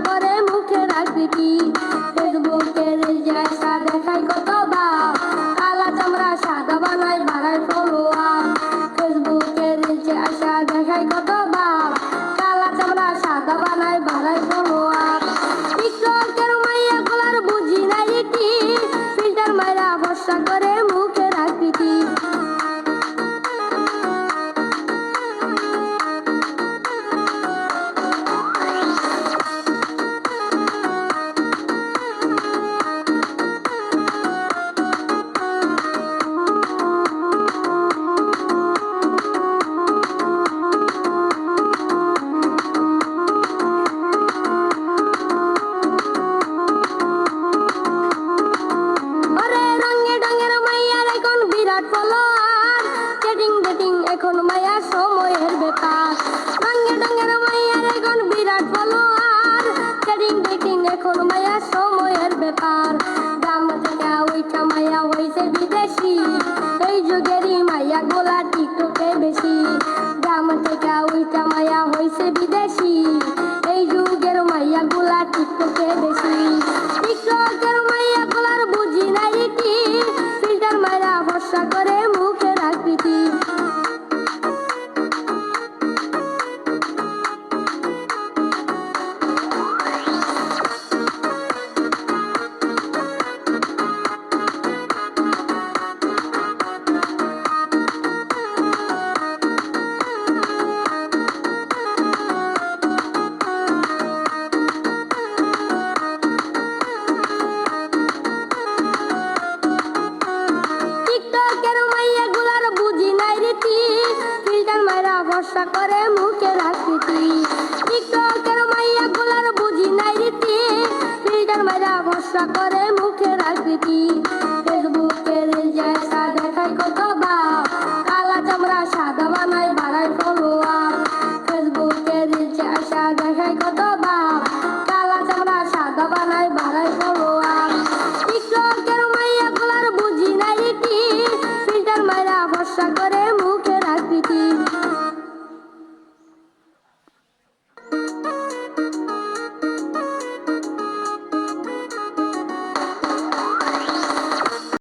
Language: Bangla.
করে মুখে রাখবি কি? ব্যাপার। গ্রাম থেকে ওই মায়া হয়েছে বিদেশি। এই যুগেরই মায়া গোলা টিকটকে ব্যবসা করে মুখে রাজনীতি টিকটকের মাইয়া গুলার বুঝি নাই রীতি ফিল্টার মাইরা ভরসা করে মুখে রাজনীতি ফেসবুকের জ্যাসা দেখায় কত বাপ কালা চামড়া সাদা বানায় বাড়ায় ফলোয়া ফেসবুকের জ্যাসা দেখায় কত বাপ